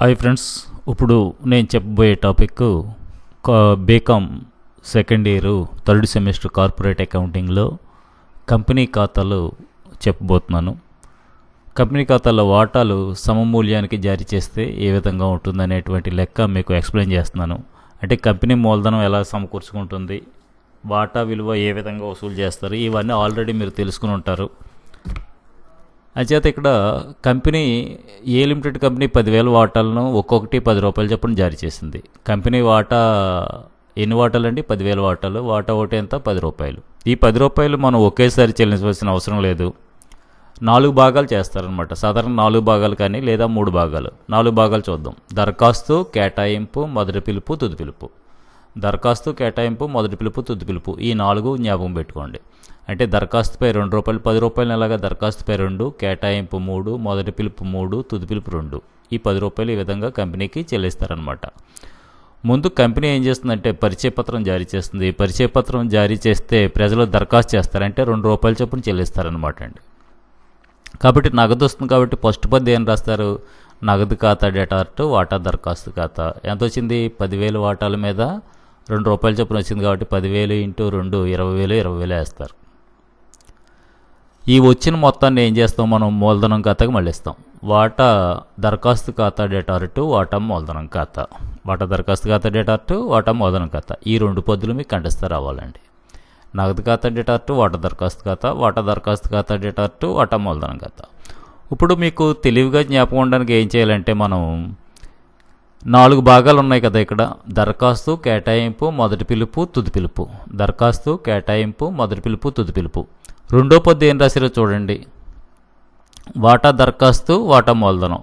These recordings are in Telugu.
హాయ్ ఫ్రెండ్స్ ఇప్పుడు నేను చెప్పబోయే topic BCom second year third semester corporate అకౌంటింగ్లో కంపెనీ ఖాతాలు చెప్పబోతున్నాను. కంపెనీ ఖాతాలో వాటాలు సమమూల్యానికి జారీ చేస్తే ఏ విధంగా ఉంటుందనేటువంటి లెక్క మీకు ఎక్స్ప్లెయిన్ చేస్తున్నాను. అంటే కంపెనీ మూలధనం ఎలా సమకూర్చుకుంటుంది వాటా విలువ ఏ విధంగా వసూలు చేస్తారు ఇవన్నీ ఆల్రెడీ మీరు తెలుసుకుని ఉంటారు. అంచేత ఇక్కడ కంపెనీ ఏ లిమిటెడ్ కంపెనీ పదివేల వాటాలను ఒక్కొక్కటి పది రూపాయలు చొప్పున జారీ చేసింది. కంపెనీ వాటా ఎన్ని వాటాలు అండి పదివేల వాటాలు. వాటా ఒకటి ఎంత? పది రూపాయలు. ఈ పది రూపాయలు మనం ఒకేసారి చెల్లించవలసిన అవసరం లేదు. నాలుగు భాగాలు చేస్తారనమాట సాధారణ నాలుగు భాగాలు కానీ లేదా మూడు భాగాలు. నాలుగు భాగాలు చూద్దాం. దరఖాస్తు కేటాయింపు మొదటి పిలుపు తుది పిలుపు. దరఖాస్తు కేటాయింపు మొదటి పిలుపు తుది పిలుపు. ఈ నాలుగు జ్ఞాపకం పెట్టుకోండి. అంటే దరఖాస్తుపై రెండు రూపాయలు పది రూపాయలు నెలగా దరఖాస్తుపై రెండు కేటాయింపు మూడు మొదటి పిలుపు మూడు తుది పిలుపు రెండు. ఈ పది రూపాయలు ఈ విధంగా కంపెనీకి చెల్లిస్తారనమాట ముందు కంపెనీ ఏం చేస్తుందంటే పరిచయ పత్రం జారీ చేస్తుంది. పరిచయ పత్రం జారీ చేస్తే ప్రజలు దరఖాస్తు చేస్తారంటే రెండు రూపాయల చొప్పున చెల్లిస్తారనమాట అండి. కాబట్టి నగదు వస్తుంది కాబట్టి ఫస్ట్ పద్దు ఏం రాస్తారు? నగదు ఖాతా డేటార్ట్ వాటా దరఖాస్తు ఖాతా. ఎంత వచ్చింది? పదివేలు వాటాల మీద రెండు రూపాయల చొప్పున వచ్చింది కాబట్టి పదివేలు ఇంటూ రెండు ఇరవై వేలు ఇరవై వేలు వేస్తారు. ఈ వచ్చిన మొత్తాన్ని ఏం చేస్తాం మనం? మూలధనం ఖాతాకి మళ్ళిస్తాం. వాటా దరఖాస్తు ఖాతా డేటార్టు వాటా మూలధనం ఖాతా. వాటా దరఖాస్తు ఖాతా డేటార్టు వాటా మూలధనం ఖాతా. ఈ రెండు పద్దులు మీకు కంఠస్థ రావాలండి. నగదు ఖాతా డేటార్టు వాటా దరఖాస్తు ఖాతా. వాటా దరఖాస్తు ఖాతా డేటార్టు వాటా మూలధనం ఖాతా. ఇప్పుడు మీకు తెలివిగా జ్ఞాపకం ఉండడానికి ఏం చేయాలంటే మనం నాలుగు భాగాలు ఉన్నాయి కదా ఇక్కడ. దరఖాస్తు కేటాయింపు మొదటి పిలుపు తుది పిలుపు. దరఖాస్తు కేటాయింపు మొదటి పిలుపు తుది పిలుపు. రెండో పద్దు ఏం రాశారో చూడండి. వాటా దరఖాస్తు వాటా మూలధనం.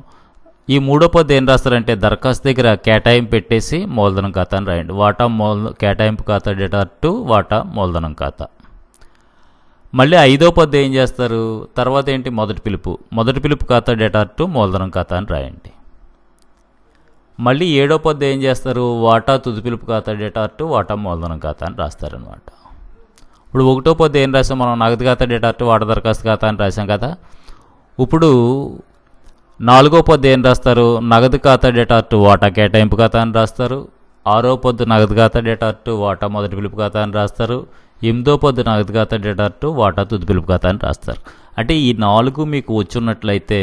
ఈ మూడో పద్దు ఏం రాస్తారంటే దరఖాస్తు దగ్గర కేటాయింపు పెట్టేసి మూలధనం ఖాతా అని రాయండి. వాటా మూల కేటాయింపు ఖాతా డేటా టు వాటా మూలధనం ఖాతా. మళ్ళీ ఐదో పద్దు ఏం చేస్తారు? తర్వాత ఏంటి? మొదటి పిలుపు. మొదటి పిలుపు ఖాతా డేటా టు మూలధనం ఖాతా అని రాయండి. మళ్ళీ ఏడో పద్దు ఏం చేస్తారు? వాటా తుదిపిలుపు ఖాతా డేటా వాటా మూలధనం ఖాతా అని రాస్తారనమాట ఇప్పుడు ఒకటో పొద్దు ఏం రాసాం మనం? నగదు ఖాతా డేటా వాటా దరఖాస్తు ఖాతా అని రాసాం కదా. ఇప్పుడు నాలుగో పొద్దు ఏం రాస్తారు? నగదు ఖాతా డేటా వాటా కేటాయింపు ఖాతా అని రాస్తారు. ఆరో పొద్దు నగదు ఖాతా డేటా వాటా మొదటి పిలుపు ఖాతా అని రాస్తారు. ఎనిమిదో పొద్దు నగదు ఖాతా డేటా వాటా తుది పిలుపు ఖాతా అని రాస్తారు. అంటే ఈ నాలుగు మీకు వచ్చున్నట్లయితే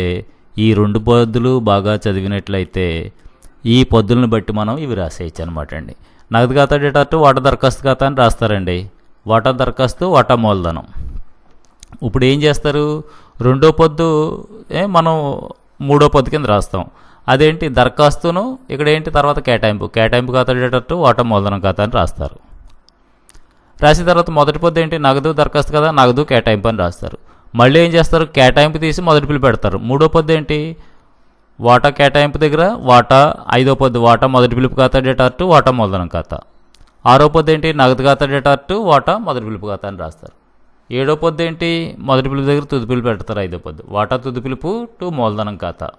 ఈ రెండు పొద్దులు బాగా చదివినట్లయితే ఈ పొద్దులను బట్టి మనం ఇవి రాసేయచ్చు అనమాట అండి నగదు ఖాతా డేటా వాటా దరఖాస్తు ఖాతా అని రాస్తారండి. వాటా దరఖాస్తు వాటా మూలధనం. ఇప్పుడు ఏం చేస్తారు? రెండో పొద్దు ఏ మనం మూడో పొద్దు కింద రాస్తాం. అదేంటి? దరఖాస్తును ఇక్కడ ఏంటి? తర్వాత కేటాయింపు. కేటాయింపు ఖాతా డేటట్టు వాటా మూలధనం ఖాతా అని రాస్తారు. రాసిన తర్వాత మొదటి పొద్దు ఏంటి? నగదు దరఖాస్తు కదా నగదు కేటాయింపు అని రాస్తారు. మళ్ళీ ఏం చేస్తారు? కేటాయింపు తీసి మొదటి పిలుపు పెడతారు. మూడో పొద్దు ఏంటి? వాటా కేటాయింపు దగ్గర వాటా ఐదో పొద్దు వాటా మొదటి పిలుపు ఖాతా డేటార్టు వాటా మూలధనం ఖాతా. ఆరో పొద్దు ఏంటి? నగదు ఖాతా టు వాటా మొదటి పిలుపు ఖాతా అని రాస్తారు. ఏడో పొద్దు ఏంటి? మొదటి పిలుపు దగ్గర తుది పిలుపు పెడతారు ఐదో పొద్దు. వాటా తుది పిలుపు టు మూలధనం ఖాతా.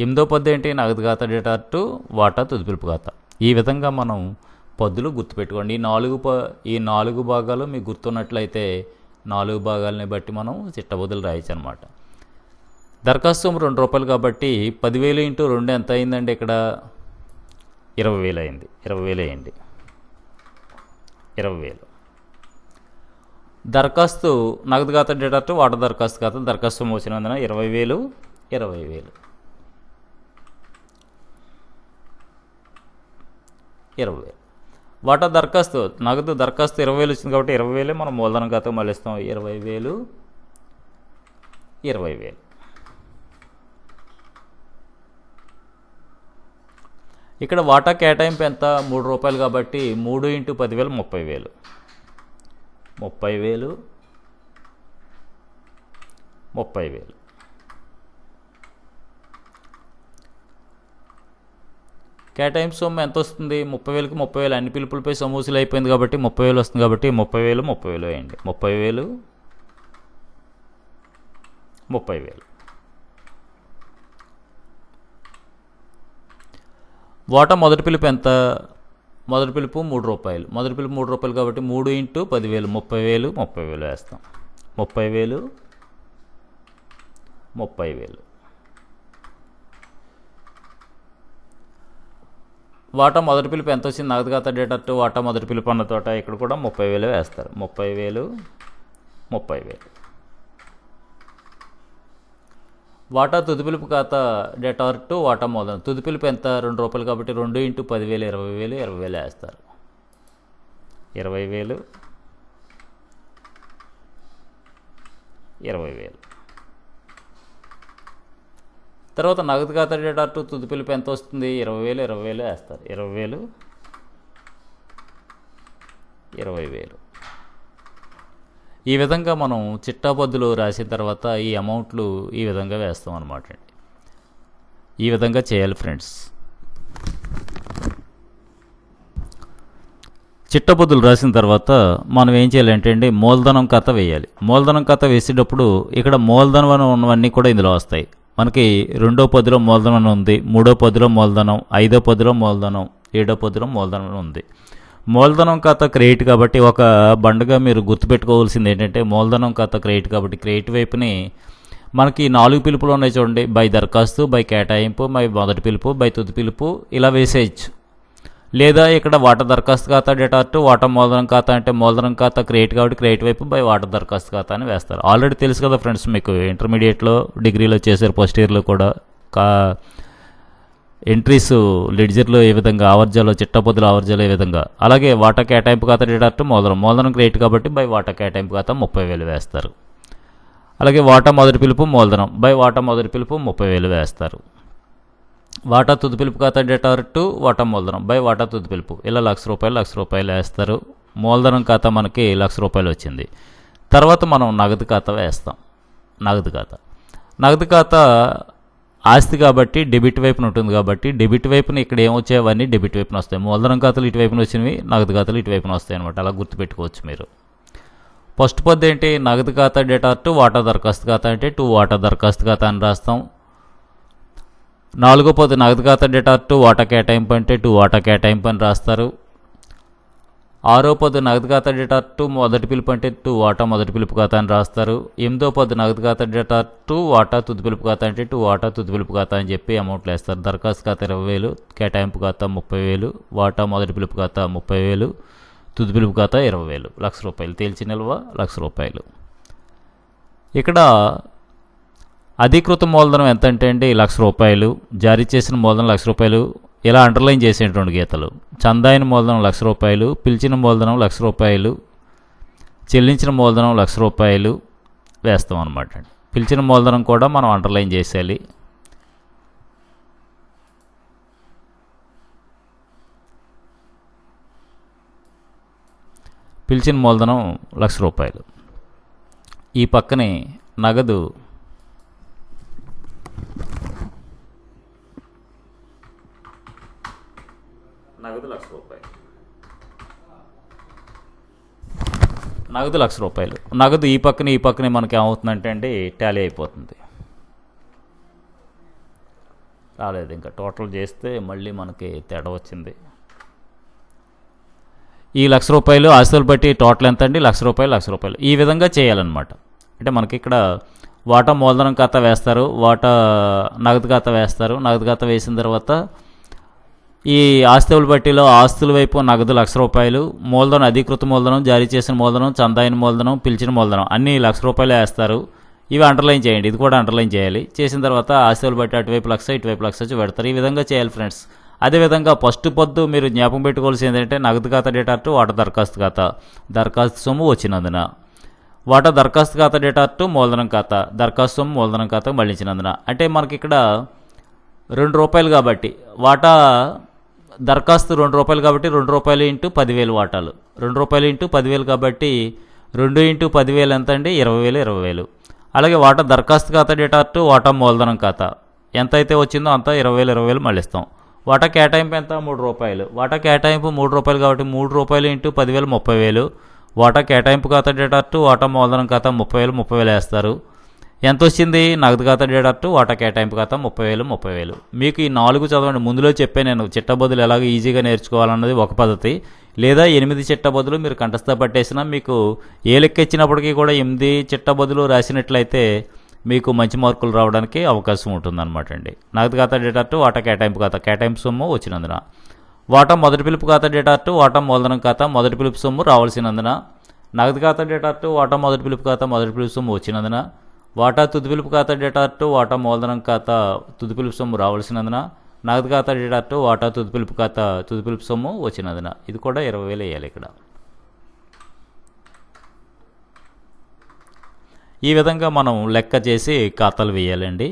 ఎనిమిదో పొద్దు ఏంటి? నగదు ఖాతా డేటా టు వాటా తుది పిలుపు ఖాతా. ఈ విధంగా మనం పొద్దులు గుర్తుపెట్టుకోండి. ఈ నాలుగు ప ఈ నాలుగు భాగాలు మీకు గుర్తున్నట్లయితే నాలుగు భాగాలని బట్టి మనం చిట్టబొద్దులు రాయొచ్చు అనమాట దరఖాస్తు సొమ్ము రెండు రూపాయలు కాబట్టి పదివేలు ఇంటూ రెండు ఎంత అయిందండి ఇక్కడ? ఇరవై వేలు అయింది. ఇరవై వేలు అయింది. ఇరవై వేలు దరఖాస్తు నగదు ఖాతా డేటా వాటర్ దరఖాస్తు ఖాతా దరఖాస్తు మోసినందున ఇరవై వేలు ఇరవై వేలు ఇరవై వేలు వాటా దరఖాస్తు నగదు దరఖాస్తు ఇరవై వేలు వచ్చింది కాబట్టి ఇరవై వేలే మనం మూలధనం ఖాతా మళ్ళీస్తాం ఇరవై వేలు ఇరవై వేలు ఇక్కడ వాటా కేటాయింపు ఎంత? మూడు రూపాయలు కాబట్టి మూడు ఇంటూ పదివేలు ముప్పై వేలు ముప్పై వేలు ముప్పై వేలు కేటాయింపు సొమ్ము ఎంత వస్తుంది? ముప్పై వేలకి ముప్పై వేలు అన్ని పిలుపులపై సమూసులు అయిపోయింది కాబట్టి ముప్పై వేలు వస్తుంది కాబట్టి ముప్పై వేలు ముప్పై వేలు వేయండి. ముప్పై వేలు ముప్పై వేలు వాటా మొదటి పిలుపు ఎంత? మొదటి పిలుపు మూడు రూపాయలు. మొదటి పిలుపు మూడు రూపాయలు కాబట్టి మూడు ఇంటూ పదివేలు. ముప్పై వేలు ముప్పై వేలు వేస్తాం. ముప్పై వేలు ముప్పై వేలు. వాటా మొదటి పిలుపు ఎంత వచ్చింది? నగదు ఖాతా వాటా మొదటి పిలుపు అన్న తోట ఇక్కడ కూడా ముప్పై వేలు వేస్తారు. ముప్పై వేలు ముప్పై వేలు. వాటా తుదిపిలుపు ఖాతా డెటార్ టు వాటా మూలధనం తుది పిలుపు ఎంత? రెండు రూపాయలు కాబట్టి రెండు ఇంటూ పదివేలు ఇరవై వేలు ఇరవై వేలు వేస్తారు. ఇరవై వేలు ఇరవై వేలు. తర్వాత నగదు ఖాతా డేటా టు తుదిపిలుపు ఎంత వస్తుంది? ఇరవై వేలు ఇరవై వేలు వేస్తారు. ఇరవై వేలు ఇరవై వేలు. ఈ విధంగా మనం చిట్టాబద్దులు రాసిన తర్వాత ఈ అమౌంట్లు ఈ విధంగా వేస్తాం అనమాట అండి. ఈ విధంగా చేయాలి ఫ్రెండ్స్. చిట్టబొద్దులు రాసిన తర్వాత మనం ఏం చేయాలంటే అండి మూలధనం కథ వేయాలి. మూలధనం కథ వేసేటప్పుడు ఇక్కడ మూలధనం ఉన్నవన్నీ కూడా ఇందులో వస్తాయి. మనకి రెండో పదిలో మూలధనం అని ఉంది మూడో పదిలో మూలధనం ఐదో పదిలో మూలధనం ఏడో పదిలో మూలధనం ఉంది. మూలధనం ఖాతా క్రెడిట్ కాబట్టి ఒక బండగా మీరు గుర్తుపెట్టుకోవాల్సింది ఏంటంటే మూలధనం ఖాతా క్రెడిట్ కాబట్టి క్రెడిట్ వైపుని మనకి నాలుగు పిలుపులు ఉన్నాయి చూడండి. బై దరఖాస్తు బై కేటాయింపు బై మొదటి పిలుపు బై తుది పిలుపు ఇలా వేసేయచ్చు. లేదా ఇక్కడ వాటా దరఖాస్తు ఖాతా డేటా టు వాటా మూలధనం ఖాతా అంటే మూలధనం ఖాతా క్రియేట్ కాబట్టి క్రియేట్ వైపు బై వాటా దరఖాస్తు ఖాతా అని వేస్తారు. ఆల్రెడీ తెలుసు కదా ఫ్రెండ్స్ మీకు ఇంటర్మీడియట్లో డిగ్రీలో చేశారు ఫస్ట్ ఇయర్లో కూడా కా ఎంట్రీస్ లెడ్జర్లో ఏ విధంగా ఆవర్జాలో చిట్టపొద్దుల ఆవర్జాలో ఏ విధంగా. అలాగే వాటా కేటాయింపు ఖాతా డేటా మూలధనం మూలధనం క్రియేట్ కాబట్టి బై వాటా కేటాయింపు ఖాతా ముప్పై వేలు వేస్తారు. అలాగే వాటా మొదటి పిలుపు మూలధనం బై వాటా మొదటి పిలుపు ముప్పై వేలు వేస్తారు. వాటా తుది పిలుపు ఖాతా డేటా టు వాటా మూలధనం బై వాటా తుది పిలుపు. ఇలా లక్ష రూపాయలు లక్ష రూపాయలు వేస్తారు. మూలధనం ఖాతా మనకి లక్ష రూపాయలు వచ్చింది. తర్వాత మనం నగదు ఖాతా వేస్తాం. నగదు ఖాతా. నగదు ఖాతా ఆస్తి కాబట్టి డెబిట్ వైపున ఉంటుంది కాబట్టి డెబిట్ వైపున ఇక్కడ ఏమొచ్చాయవన్నీ డెబిట్ వైపున వస్తాయి. మూలధనం ఖాతాలు ఇటువైపున వచ్చినవి నగదు ఖాతాలు ఇటువైపున వస్తాయి అనమాట అలా గుర్తుపెట్టుకోవచ్చు మీరు. ఫస్ట్ పద్దు ఏంటి? నగదు ఖాతా డేటా టు వాటా దరఖాస్తు ఖాతా అంటే టూ వాటా దరఖాస్తు ఖాతా అని రాస్తాం. నాలుగో పద్దు నగదు ఖాతా డేటా టు వాటా కేటాయింపు అంటే టూ వాటా కేటాయింపు అని రాస్తారు. ఆరో పది నగదు ఖాతా డేటా టు మొదటి పిలుపు అంటే టూ వాటా మొదటి పిలుపు ఖాతా అని రాస్తారు. ఎనిమిదో పది నగదు ఖాతా డేటా టు వాటా తుది పిలుపు ఖాతా అంటే టూ వాటా తుది పిలుపు ఖాతా అని చెప్పి అమౌంట్లు వేస్తారు దరఖాస్తు ఖాతా ఇరవై వేలు కేటాయింపు ఖాతా ముప్పై వేలు వాటా మొదటి పిలుపు ఖాతా ముప్పై వేలు తుది పిలుపు ఖాతా ఇరవై వేలు. లక్ష రూపాయలు తేల్చి నిల్వ లక్ష రూపాయలు. ఇక్కడ అధీకృత మూలధనం ఎంత అంటే అండి? లక్ష రూపాయలు. జారీ చేసిన మూలధనం లక్ష రూపాయలు. ఇలా అండర్లైన్ చేసేటువంటి గీతలు. చందాయిన మూలధనం లక్ష రూపాయలు పిలిచిన మూలధనం లక్ష రూపాయలు చెల్లించిన మూలధనం లక్ష రూపాయలు వేస్తాం అనమాట పిలిచిన మూలధనం కూడా మనం అండర్లైన్ చేసేయాలి. పిలిచిన మూలధనం లక్ష రూపాయలు. ఈ పక్కనే నగదు లక్ష రూపాయలు నగదు లక్ష రూపాయలు. నగదు ఈ పక్కన ఈ పక్కనే మనకి ఏమవుతుందంటే అండి టాలీ అయిపోతుంది. రాలేదు ఇంకా. టోటల్ చేస్తే మళ్ళీ మనకి తేడా వచ్చింది. ఈ లక్ష రూపాయలు ఆస్తులు బట్టి టోటల్ ఎంత అండి? లక్ష రూపాయలు లక్ష రూపాయలు. ఈ విధంగా చేయాలన్నమాట. అంటే మనకి ఇక్కడ వాటా మూలధనం ఖాతా వేస్తారు వాటా నగదు ఖాతా వేస్తారు. నగదు ఖాతా వేసిన తర్వాత ఈ ఆస్తుల బట్టిలో ఆస్తుల వైపు నగదు లక్ష రూపాయలు మూలధనం అధికృత మూలధనం జారీ చేసిన మూలధనం చందాయిన మూలధనం పిలిచిన మూలధనం అన్నీ లక్ష రూపాయలు వేస్తారు. ఇవి అండర్లైన్ చేయండి ఇది కూడా అండర్లైన్ చేయాలి. చేసిన తర్వాత ఆస్తులు బట్టి అటువైపు లక్ష ఇటువైపు లక్ష వచ్చి పెడతారు. ఈ విధంగా చేయాలి ఫ్రెండ్స్ అదేవిధంగా ఫస్ట్ పొద్దు మీరు జ్ఞాపకం పెట్టుకోవాల్సి ఏంటంటే నగదు ఖాతా డేటా టు వాటా దరఖాస్తు ఖాతా. దరఖాస్తు సొమ్ము వచ్చినందున. వాటా దరఖాస్తు ఖాతా డేటా టు మూలధనం ఖాతా. దరఖాస్తు సొమ్ము మూలధనం ఖాతా మళ్ళించినందున అంటే మనకి ఇక్కడ రెండు రూపాయలు కాబట్టి. వాటా దరఖాస్తు రెండు రూపాయలు కాబట్టి రెండు రూపాయలు ఇంటూ పదివేలు వాటాలు. రెండు రూపాయలు ఇంటూ పదివేలు కాబట్టి రెండు ఇంటూ పదివేలు ఎంత అండి ఇరవై వేలు ఇరవై వేలు. అలాగే వాటా దరఖాస్తు ఖాతా డేటా టు వాటా మూలధనం ఖాతా. ఎంత అయితే వచ్చిందో అంత ఇరవై వేలు ఇరవై వేలు మళ్ళిస్తాం. వాటా కేటాయింపు ఎంత? మూడు రూపాయలు. వాటా కేటాయింపు మూడు రూపాయలు కాబట్టి మూడు రూపాయలు ఇంటూ పదివేలు ముప్పై వేలు. వాటా కేటాయింపు ఖాతా డేటా టు వాటా మూలధనం ఖాతా ముప్పై వేలు ముప్పై వేలు వేస్తారు. ఎంత వచ్చింది నగదు ఖాతా డేటా వాటా కేటాయింపు ఖాతా ముప్పై వేలు ముప్పై వేలు. మీకు ఈ నాలుగు చదవండి. ముందులో చెప్పే నేను చిట్టబదులు ఎలాగ ఈజీగా నేర్చుకోవాలన్నది ఒక పద్ధతి. లేదా ఎనిమిది చిట్టబదులు మీరు కంఠస్థ పట్టేసినా మీకు ఏ లెక్క ఇచ్చినప్పటికీ కూడా ఎనిమిది చిట్టబదులు రాసినట్లయితే మీకు మంచి మార్కులు రావడానికి అవకాశం ఉంటుందన్నమాట అండి. నగదు ఖాతా డేటా టు వాటా కేటాయింపు ఖాతా. కేటాయింపు సొమ్ము వచ్చినందున. వాటా మొదటి పిలుపు ఖాతా డేటార్టు వాటా మూలధనం ఖాతా మొదటి పిలుపు సొమ్ము రావాల్సినందున. నగదు ఖాతా డేటార్టు వాటా మొదటి పిలుపు ఖాతా మొదటి పిలుపు సొమ్ము వచ్చినందున. వాటా తుదిపిలుపు ఖాతా డేటార్టు వాటా మూలధనం ఖాతా తుదిపిలుపు సొమ్ము రావాల్సినందున నగదు ఖాతా డేటార్టు వాటా తుదిపిలుపు ఖాతా తుదిపిలుపు సొమ్ము వచ్చినందున. ఇది కూడా ఇరవై వేలు వేయాలి ఇక్కడ. ఈ విధంగా మనం లెక్క చేసి ఖాతాలు వేయాలండి.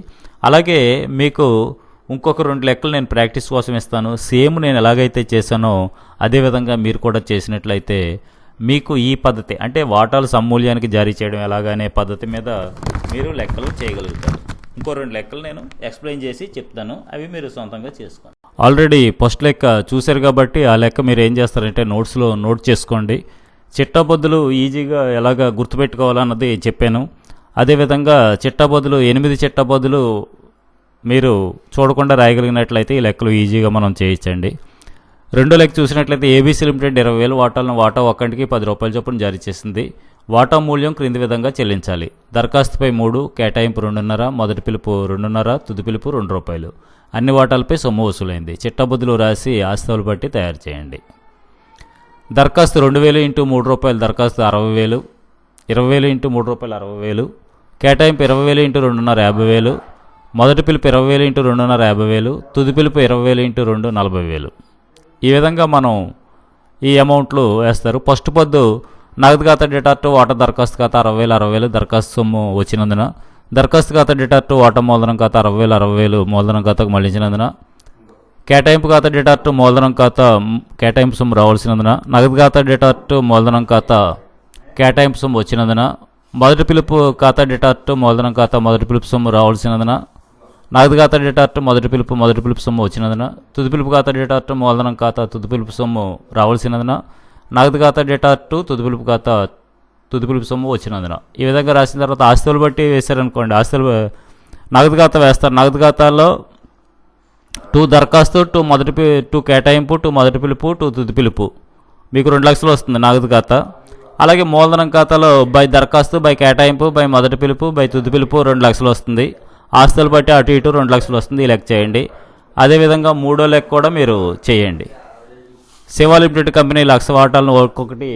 అలాగే మీకు ఇంకొక రెండు లెక్కలు నేను ప్రాక్టీస్ కోసం ఇస్తాను. సేమ్ నేను ఎలాగైతే చేశానో అదేవిధంగా మీరు కూడా చేసినట్లయితే మీకు ఈ పద్ధతి అంటే వాటాల సమూల్యానికి జారీ చేయడం ఎలాగనే పద్ధతి మీద మీరు లెక్కలు చేయగలుగుతారు. ఇంకో రెండు లెక్కలు నేను ఎక్స్ప్లెయిన్ చేసి చెప్తాను. అవి మీరు సొంతంగా చేసుకోండి. ఆల్రెడీ ఫస్ట్ లెక్క చూశారు కాబట్టి ఆ లెక్క మీరు ఏం చేస్తారంటే నోట్స్లో నోట్ చేసుకోండి. చిట్టాబొద్దులు ఈజీగా ఎలాగ గుర్తుపెట్టుకోవాలన్నది చెప్పాను. అదేవిధంగా చిట్టాబొద్దులు ఎనిమిది చిట్టాబొద్దులు మీరు చూడకుండా రాయగలిగినట్లయితే ఈ లెక్కలు ఈజీగా మనం చేయించండి. రెండో లెక్క చూసినట్లయితే ఏబీసీ లిమిటెడ్ ఇరవై వేలు వాటాలను వాటా ఒక్కటికి పది రూపాయల చొప్పున జారీ చేసింది. వాటా మూల్యం క్రింది విధంగా చెల్లించాలి. దరఖాస్తుపై మూడు కేటాయింపు రెండున్నర మొదటి పిలుపు రెండున్నర తుది పిలుపు రెండు రూపాయలు. అన్ని వాటాలపై సొమ్ము వసూలైంది. చిట్టబుద్ధులు రాసి ఆస్తులు బట్టి తయారు చేయండి. దరఖాస్తు రెండు వేలు ఇంటూ మూడు రూపాయలు దరఖాస్తు అరవై వేలు ఇరవై వేలు ఇంటూ మూడు రూపాయలు అరవై వేలు కేటాయింపు ఇరవై వేలు ఇంటూ రెండున్నర యాభై వేలు మొదటి పిలుపు ఇరవై వేలు ఇంటూ రెండున్నర యాభై వేలు తుది పిలుపు ఇరవై వేలు ఇంటూ రెండు నలభై వేలు. ఈ విధంగా మనం ఈ అమౌంట్లు వేస్తారు. ఫస్ట్ పొద్దు నగదు ఖాతా డేటార్టు వాటా దరఖాస్తు ఖాతా అరవై వేలు అరవై వేలు దరఖాస్తు సొమ్ము వచ్చినందున దరఖాస్తు ఖాతా డేటార్టు వాటా మూలధనం ఖాతా అరవై వేలు అరవై వేలు మూలధనం ఖాతాకు మళ్ళించినందున కేటాయింపు ఖాతా డేటార్టు మూలధనం ఖాతా కేటాయింపు సొమ్ము రావాల్సినందున నగదు ఖాతా టు మూలధనం ఖాతా కేటాయింపు సొమ్ము వచ్చినందున మొదటి పిలుపు ఖాతా డేటార్టు మూలధనం ఖాతా మొదటి పిలుపు సొమ్ము రావాల్సినందున నగదు ఖాతా డేటార్టు మొదటి పిలుపు మొదటి పిలుపు సొమ్ము వచ్చినందున తుది పిలుపు ఖాతా డేటార్టు మూలధనం ఖాతా తుది పిలుపు సొమ్ము రావాల్సినందున నగదు ఖాతా డేటార్టు తుది పిలుపు ఖాతా తుది పిలుపు సొమ్ము వచ్చినందున. ఈ విధంగా రాసిన తర్వాత ఆస్తులు బట్టి వేశారనుకోండి ఆస్తులు నగదు ఖాతా వేస్తారు. నగదు ఖాతాలో టూ దరఖాస్తు టూ మొదటి పి- టూ కేటాయింపు టూ మొదటి పిలుపు టూ తుది పిలుపు. మీకు రెండు లక్షలు వస్తుంది నగదు ఖాతా అలాగే మూలధనం ఖాతాలో బై దరఖాస్తు బై కేటాయింపు బై మొదటి పిలుపు బై తుది పిలుపు రెండు లక్షలు వస్తుంది. ఆస్తులు బట్టి అటు ఇటు రెండు లక్షలు వస్తుంది. ఈ లెక్క చేయండి. అదేవిధంగా మూడో లెక్క కూడా మీరు చేయండి. సేవా లిమిటెడ్ కంపెనీ లక్ష వాటాలను ఒక్కొక్కటి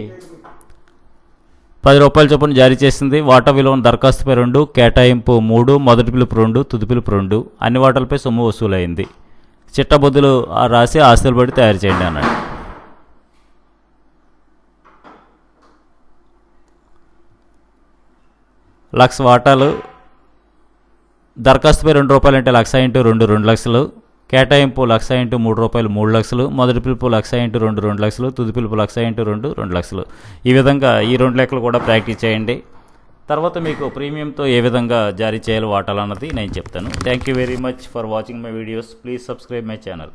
పది రూపాయల చొప్పున జారీ చేసింది. వాటా విలువను దరఖాస్తుపై రెండు కేటాయింపు మూడు మొదటి పిలుపు రెండు తుది పిలుపు రెండు. అన్ని వాటాలపై సొమ్ము వసూలైంది. చిట్టబొద్దులు రాసి ఆస్తులు పడి తయారు చేయండి అన్నాడు. లక్ష వాటాలు దరఖాస్తుపై రెండు రూపాయలు అంటే లక్ష ఇంటూ రెండు రెండు లక్షలు. కేటాయింపు లక్ష ఇంటూ మూడు రూపాయలు మూడు లక్షలు మొదటి పిలుపు లక్ష ఇంటూ రెండు రెండు లక్షలు తుది పిలుపు లక్ష ఇంటూ రెండు రెండు లక్షలు. ఈ విధంగా ఈ రెండు లెక్కలు కూడా ప్రాక్టీస్ చేయండి. తర్వాత మీకు ప్రీమియంతో ఏ విధంగా జారీ చేయాలో వాటాలన్నది నేను చెప్తాను. Thank you very much for watching my videos please subscribe my channel